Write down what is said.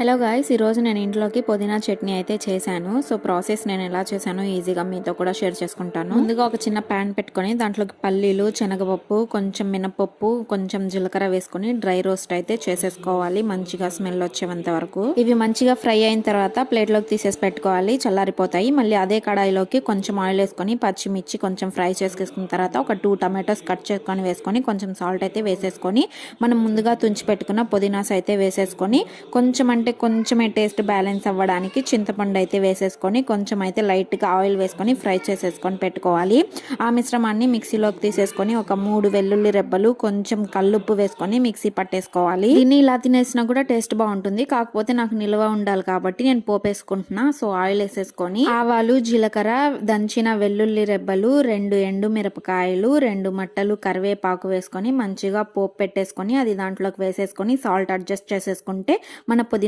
Hello guys ఈరోజు నేను ఇంట్లోకి పుదీనా చట్నీ అయితే చేశాను. సో ప్రాసెస్ నేను ఎలా చేశాను ఈజీగా మీతో కూడా షేర్ చేసుకుంటాను. ముందుగా ఒక చిన్న ప్యాన్ పెట్టుకొని దాంట్లోకి పల్లీలు శనగపప్పు కొంచెం మినపప్పు కొంచెం జీలకర్ర వేసుకొని డ్రై రోస్ట్ అయితే చేసేసుకోవాలి. మంచిగా స్మెల్ వచ్చేంత వరకు. ఇవి మంచిగా ఫ్రై అయిన తర్వాత ప్లేట్లోకి తీసేసి పెట్టుకోవాలి. చల్లారిపోతాయి. మళ్ళీ అదే కడాయిలోకి కొంచెం ఆయిల్ వేసుకొని పచ్చిమిర్చి కొంచెం ఫ్రై చేసుకున్న తర్వాత ఒక టూ టమాటోస్ కట్ చేసుకొని వేసుకొని కొంచెం సాల్ట్ అయితే వేసేసుకొని మనం ముందుగా తుంచి పెట్టుకున్న పుదీనాస్ అయితే వేసేసుకొని కొంచెం అంటే కొంచెమే టేస్ట్ బ్యాలెన్స్ అవ్వడానికి చింతపండు అయితే వేసేసుకొని కొంచెం అయితే లైట్గా ఆయిల్ వేసుకొని ఫ్రై చేసేసుకొని పెట్టుకోవాలి. ఆ మిశ్రమాన్ని మిక్సీలోకి తీసేసుకొని ఒక మూడు వెల్లుల్లి రెబ్బలు కొంచెం కల్లుప్పు వేసుకొని మిక్సీ పట్టేసుకోవాలి. దీన్ని ఇలా తినేసినా కూడా టేస్ట్ బాగుంటుంది. కాకపోతే నాకు నిల్వ ఉండాలి కాబట్టి నేను పోపేసుకుంటున్నా. సో ఆయిల్ వేసేసుకొని ఆవాలు జీలకర్ర దంచిన వెల్లుల్లి రెబ్బలు రెండు ఎండు మిరపకాయలు రెండు మట్టలు కరివేపాకు వేసుకొని మంచిగా పోపు పెట్టేసుకొని అది దాంట్లోకి వేసేసుకొని సాల్ట్ అడ్జస్ట్ చేసేసుకుంటే మన పుదీ